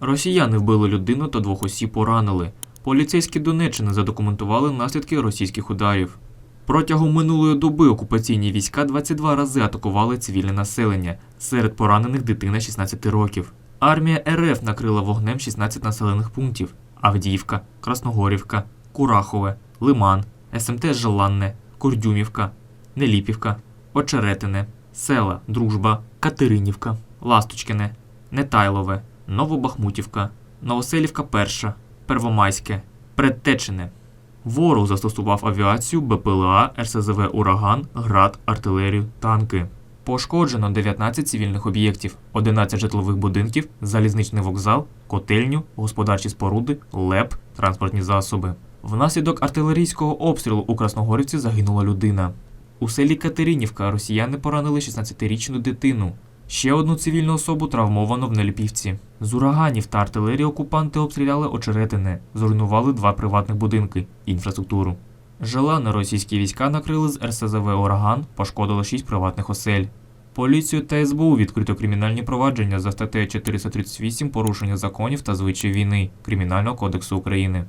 Росіяни вбили людину та двох осіб поранили. Поліцейські Донеччини задокументували наслідки російських ударів. Протягом минулої доби окупаційні війська 22 рази атакували цивільне населення. Серед поранених дитина 16 років. Армія РФ накрила вогнем 16 населених пунктів: Авдіївка, Красногорівка, Курахове, Лиман, СМТ Желанне, Курдюмівка, Неліпівка, Очеретине, села Дружба, Катеринівка, Ласточкине, Нетайлове, Новобахмутівка, Новоселівка Перша, Первомайське, Предтечине. Ворог застосував авіацію, БПЛА, РСЗВ Ураган, ГРАД, артилерію, танки. Пошкоджено 19 цивільних об'єктів, 11 житлових будинків, залізничний вокзал, котельню, господарчі споруди, ЛЕП, транспортні засоби. Внаслідок артилерійського обстрілу у Красногорівці загинула людина. У селі Катеринівка росіяни поранили 16-річну дитину. Ще одну цивільну особу травмовано в Неліпівці. З ураганів та артилерії окупанти обстріляли очеретине, зруйнували два приватних будинки, інфраструктуру. Желано російські війська накрили з РСЗВ Ураган, пошкодили 6 приватних осель. Поліцію та СБУ відкрито кримінальні провадження за статтею 438 порушення законів та звичаїв війни Кримінального кодексу України.